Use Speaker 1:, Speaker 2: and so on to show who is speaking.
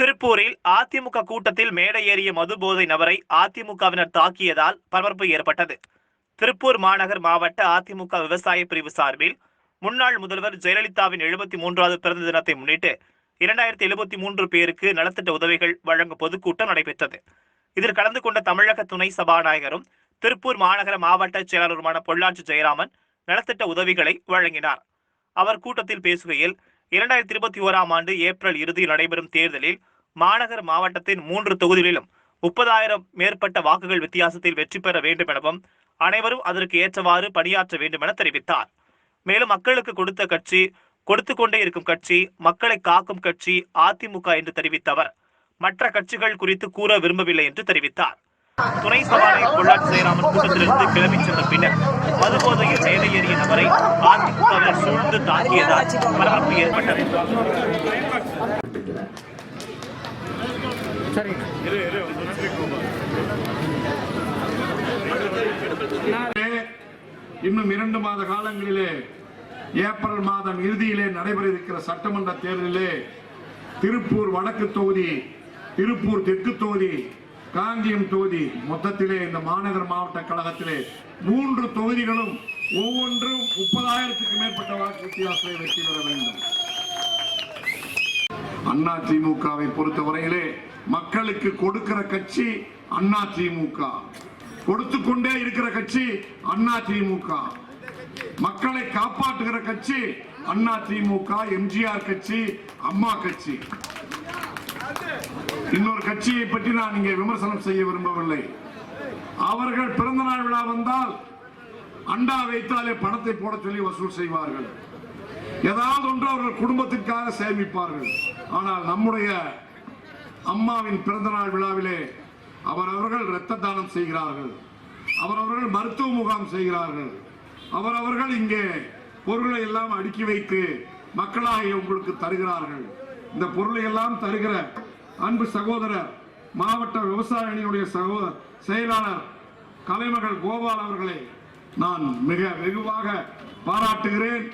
Speaker 1: திருப்பூரில் அதிமுக கூட்டத்தில் மேடை ஏறிய மது போதை நபரை அதிமுகவினர் தாக்கியதால் பரபரப்பு ஏற்பட்டது. திருப்பூர் மாநகர் மாவட்ட அதிமுக விவசாய பிரிவு சார்பில் முன்னாள் முதல்வர் ஜெயலலிதாவின் எழுபத்தி மூன்றாவது பிறந்த தினத்தை முன்னிட்டு இரண்டாயிரத்தி எழுபத்தி மூன்று பேருக்கு நலத்திட்ட உதவிகள் வழங்கும் பொதுக்கூட்டம் நடைபெற்றது. இதில் கலந்து கொண்ட தமிழக துணை சபாநாயகரும் திருப்பூர் மாநகர மாவட்ட செயலாளருமான பொள்ளாச்சி ஜெயராமன் நலத்திட்ட உதவிகளை வழங்கினார். அவர் கூட்டத்தில் பேசுகையில் இரண்டாயிரத்தி இருபத்தி ஓராம் ஆண்டு ஏப்ரல் இறுதியில் நடைபெறும் தேர்தலில் மாநகர் மாவட்டத்தின் மூன்று தொகுதிகளிலும் முப்பதாயிரம் மேற்பட்ட வாக்குகள் வித்தியாசத்தில் வெற்றி பெற வேண்டும் எனவும் அனைவரும் அதற்கு ஏற்றவாறு பணியாற்ற வேண்டும் என தெரிவித்தார். மேலும் மக்களுக்கு கொடுத்த கட்சி கொடுத்து கொண்டே இருக்கும் கட்சி மக்களை காக்கும் கட்சி அதிமுக என்று தெரிவித்த அவர் மற்ற கட்சிகள் குறித்து கூற விரும்பவில்லை என்று தெரிவித்தார். துணை சபாநாயகர் பொள்ளாச்சி ஜெயராமன் கூட்டத்திலிருந்து கிளம்பி சென்ற பின்னர் மதுபோதையில் மேடை ஏறிய நபரை அதிமுகவினர் சூழ்ந்து தாக்கியதால் பரபரப்பு ஏற்பட்டது.
Speaker 2: இன்னும் இரண்டு மாத காலங்களிலே ஏப்ரல் மாதம் இறுதியிலே நடைபெற இருக்கிற சட்டமன்ற தேர்தலிலே திருப்பூர் வடக்கு தொகுதி திருப்பூர் தெற்கு தொகுதி காந்தியம் தொகுதி மொத்தத்திலே இந்த மாநகர மாவட்ட கழகத்திலே மூன்று தொகுதிகளும் ஒவ்வொன்றும் முப்பதாயிரத்துக்கு மேற்பட்ட வாக்கு வித்தியாசத்தை வெற்றி பெற வேண்டும். அண்ணா திமுகவை பொறுத்தவரையிலே மக்களுக்கு கொடுக்கிற கட்சி அண்ணா திமுக. கொடுத்து கொண்டே இருக்கிற கட்சி அண்ணா திமுக. மக்களை காப்பாற்றுகிற கட்சி அண்ணா திமுக எம்ஜிஆர் கட்சி அம்மா கட்சி. கட்சியை பற்றி நான் இங்கே விமர்சனம் செய்ய விரும்பவில்லை. அவர்கள் பிறந்த நாள் விழா வந்தால் அண்டா வைத்தாலே பணத்தை போட சொல்லி வசூல் செய்வார்கள். ஏதாவது ஒன்று அவர்கள் குடும்பத்திற்காக சேமிப்பார்கள். ஆனால் நம்முடைய அம்மாவின் பிறந்த நாள் விழாவிலே அவரவர்கள் இரத்த தானம் செய்கிறார்கள். அவரவர்கள் மருத்துவ முகாம் செய்கிறார்கள். அவரவர்கள் இங்கே பொருளை எல்லாம் அடுக்கி வைத்து மக்களாக உங்களுக்கு தருகிறார்கள். இந்த பொருளை எல்லாம் தருகிற அன்பு சகோதரர் மாவட்ட விவசாய அணியினுடைய சகோ செயலாளர் கலைமகள் கோபால் அவர்களை நான் மிக வெகுவாக பாராட்டுகிறேன்.